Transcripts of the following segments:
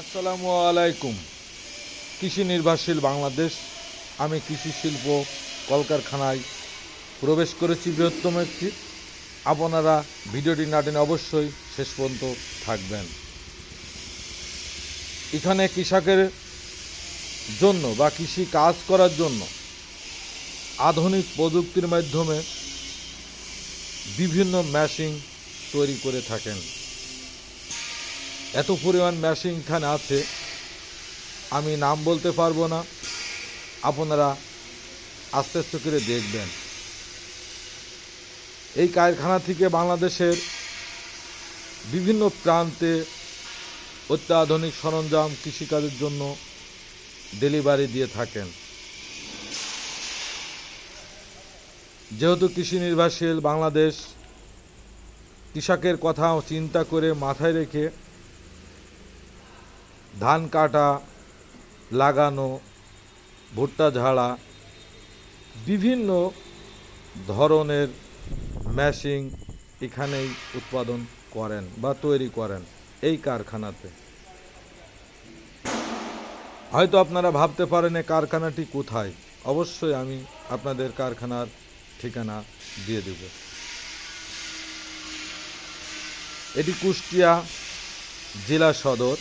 আসসালামু আলাইকুম। কৃষি নির্ভরশীল বাংলাদেশ। আমি কৃষি শিল্প কলকারখানায় প্রবেশ করেছি বৃহত্তম একটি। আপনারা ভিডিওটি না টেনে অবশ্যই শেষ পর্যন্ত থাকবেন। এখানে কৃষকের জন্য বা কৃষি কাজ করার জন্য আধুনিক প্রযুক্তির মাধ্যমে বিভিন্ন মেশিন তৈরি করে থাকেন। এত পরিমাণ মেশিন এখানে আছে, আমি নাম বলতে পারব না। আপনারা আস্তে আস্তে করে দেখবেন। এই কারখানা থেকে বাংলাদেশের বিভিন্ন প্রান্তে অত্যাধুনিক সরঞ্জাম কৃষিকাজের জন্য ডেলিভারি দিয়ে থাকেন। যেহেতু কৃষি নির্ভরশীল বাংলাদেশ, কৃষকের কথা চিন্তা করে মাথায় রেখে ধান কাটা, লাগানো, ভুট্টা ঝাড়া, বিভিন্ন ধরনের মেশিন এখানেই উৎপাদন করেন বা তৈরি করেন এই কারখানাতে। হয়তো আপনারা ভাবতে পারেন এই কারখানাটি কোথায়। অবশ্যই আমি আপনাদের কারখানার ঠিকানা দিয়ে দেব। এটি কুষ্টিয়া জেলা সদর।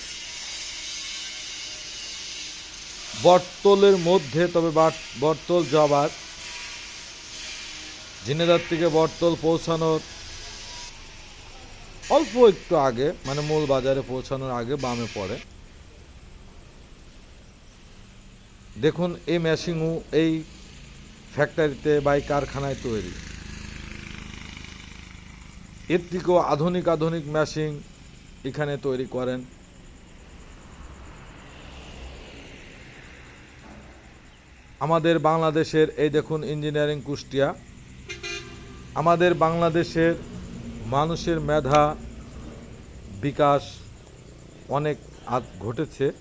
বটতলের মধ্যে, তবে বাট- বটতল যাবার। ঝিনেদার থেকে বটতল পৌঁছানোর অল্প একটু আগে মানে মূল বাজারে পৌঁছানোর আগে বামে পড়ে। দেখুন, এই মেশিনও এই ফ্যাক্টরিতে বা এই কারখানায় তৈরি। এর থেকেও আধুনিক আধুনিক মেশিন এখানে তৈরি করেন। আমাদের বাংলাদেশের, এই দেখুন, ইঞ্জিনিয়ারিং কুষ্টিয়া। আমাদের বাংলাদেশের মানুষের মেধা বিকাশ অনেক ঘটেছে।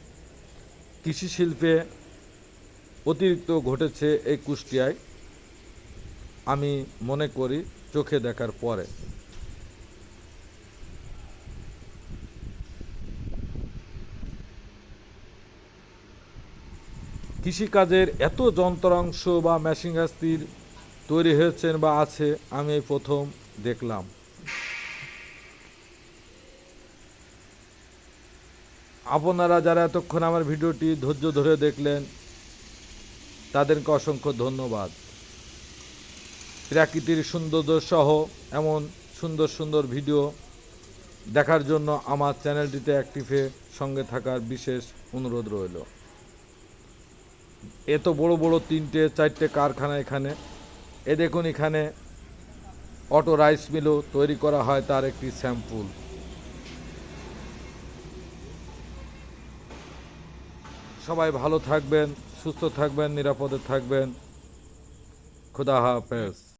কৃষি শিল্পে অতিরিক্ত ঘটেছে এই কুষ্টিয়ায়। আমি মনে করি, চোখে দেখার পরে। কৃষিকাজের এত যন্ত্রাংশ বা মেশিনাস্তির তৈরি হয়েছেন বা আছে, আমি এই প্রথম দেখলাম। আপনারা যারা এতক্ষণ আমার ভিডিওটি ধৈর্য ধরে দেখলেন, তাদেরকে অসংখ্য ধন্যবাদ। প্রাকৃতির সৌন্দর্য সহ এমন সুন্দর সুন্দর ভিডিও দেখার জন্য আমার চ্যানেলটিতে অ্যাক্টিভে সঙ্গে থাকার বিশেষ অনুরোধ রইল। এত বড় বড় তিনটে, চারটে কারখানা এখানে। এ দেখুন এখানে অটো রাইস মিলও তৈরি করা হয় তার একটি স্যাম্পল। সবাই ভালো থাকবেন, সুস্থ থাকবেন, নিরাপদে থাকবেন। খুদা হাফেজ।